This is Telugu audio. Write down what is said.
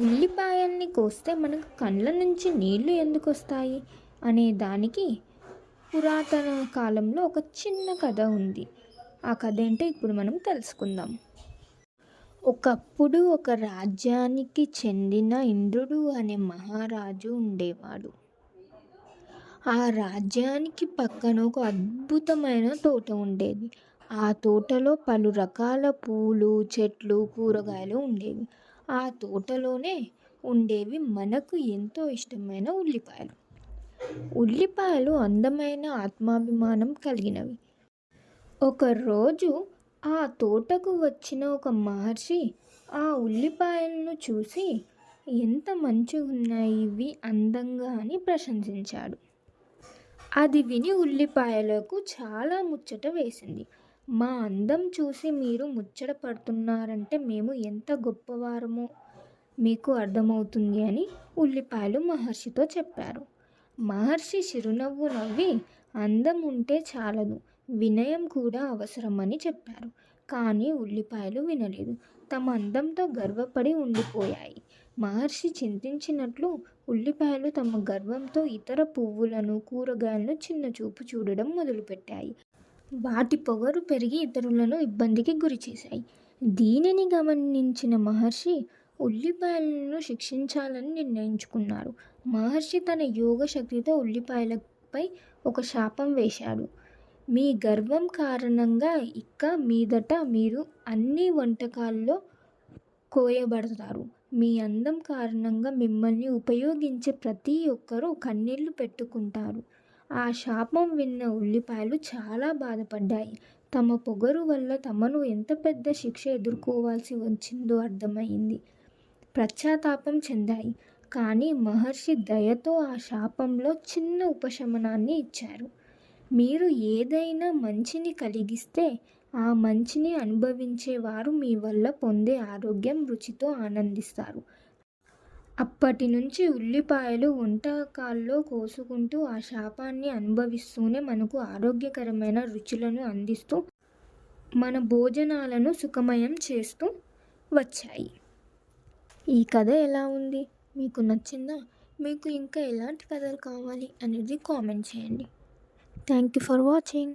ఉల్లిపాయల్ని కోస్తే మనకు కళ్ళ నుంచి నీళ్ళు ఎందుకు వస్తాయి అనే దానికి పురాతన కాలంలో ఒక చిన్న కథ ఉంది. ఆ కథ ఏంటో ఇప్పుడు మనం తెలుసుకుందాం. ఒకప్పుడు ఒక రాజ్యానికి చెందిన ఇంద్రుడు అనే మహారాజు ఉండేవాడు. ఆ రాజ్యానికి పక్కన ఒక అద్భుతమైన తోట ఉండేది. ఆ తోటలో పలు రకాల పూలు చెట్లు కూరగాయలు ఉండేవి. ఆ తోటలోనే ఉండేవి మనకు ఎంతో ఇష్టమైన ఉల్లిపాయలు. ఉల్లిపాయలు అందమైన ఆత్మాభిమానం కలిగినవి. ఒకరోజు ఆ తోటకు వచ్చిన ఒక మహర్షి ఆ ఉల్లిపాయలను చూసి ఎంత మంచిగున్నాయి ఇవి అందంగా అని ప్రశంసించాడు. అది విని ఉల్లిపాయలకు చాలా ముచ్చట వేసింది. మా అందం చూసి మీరు ముచ్చట పడుతున్నారంటే మేము ఎంత గొప్పవారమో మీకు అర్థమవుతుంది అని ఉల్లిపాయలు మహర్షితో చెప్పారు. మహర్షి చిరునవ్వు నవ్వి అందం ఉంటే చాలదు వినయం కూడా అవసరమని చెప్పారు. కానీ ఉల్లిపాయలు వినలేదు. తమ అందంతో గర్వపడి ఉండిపోయాయి. మహర్షి చింతించినట్లు ఉల్లిపాయలు తమ గర్వంతో ఇతర పువ్వులను కూరగాయలను చిన్నచూపు చూడడం మొదలుపెట్టాయి. వాటి పొగరు పెరిగి ఇతరులను ఇబ్బందికి గురిచేశాయి దీనిని గమనించిన మహర్షి ఉల్లిపాయలను శిక్షించాలని నిర్ణయించుకున్నారు మహర్షి తన యోగ శక్తితో ఉల్లిపాయలపై ఒక శాపం వేశాడు. మీ గర్వం కారణంగా ఇక మీదట మీరు అన్ని వంటకాల్లో కోయబడతారు. మీ అందం కారణంగా మిమ్మల్ని ఉపయోగించే ప్రతి ఒక్కరూ కన్నీళ్ళు పెట్టుకుంటారు. ఆ శాపం విన్న ఉల్లిపాయలు చాలా బాధపడ్డాయి. తమ పొగరు వల్ల తమను ఎంత పెద్ద శిక్ష ఎదుర్కోవాల్సి వచ్చిందో అర్థమైంది. పశ్చాత్తాపం చెందాయి. కానీ మహర్షి దయతో ఆ శాపంలో చిన్న ఉపశమనాన్ని ఇచ్చారు. మీరు ఏదైనా మంచిని కలిగిస్తే ఆ మంచిని అనుభవించేవారు మీ వల్ల పొందే ఆరోగ్యం రుచితో ఆనందిస్తారు. అప్పటి నుంచి ఉల్లిపాయలు వంటకాల్లో కోసుకుంటూ ఆ శాపాన్ని అనుభవిస్తూనే మనకు ఆరోగ్యకరమైన రుచులను అందిస్తూ మన భోజనాలను సుఖమయం చేస్తూ వచ్చాయి. ఈ కథ ఎలా ఉంది? మీకు నచ్చిందా? మీకు ఇంకా ఎలాంటి కథలు కావాలి అనేది కామెంట్ చేయండి. Thank you for watching.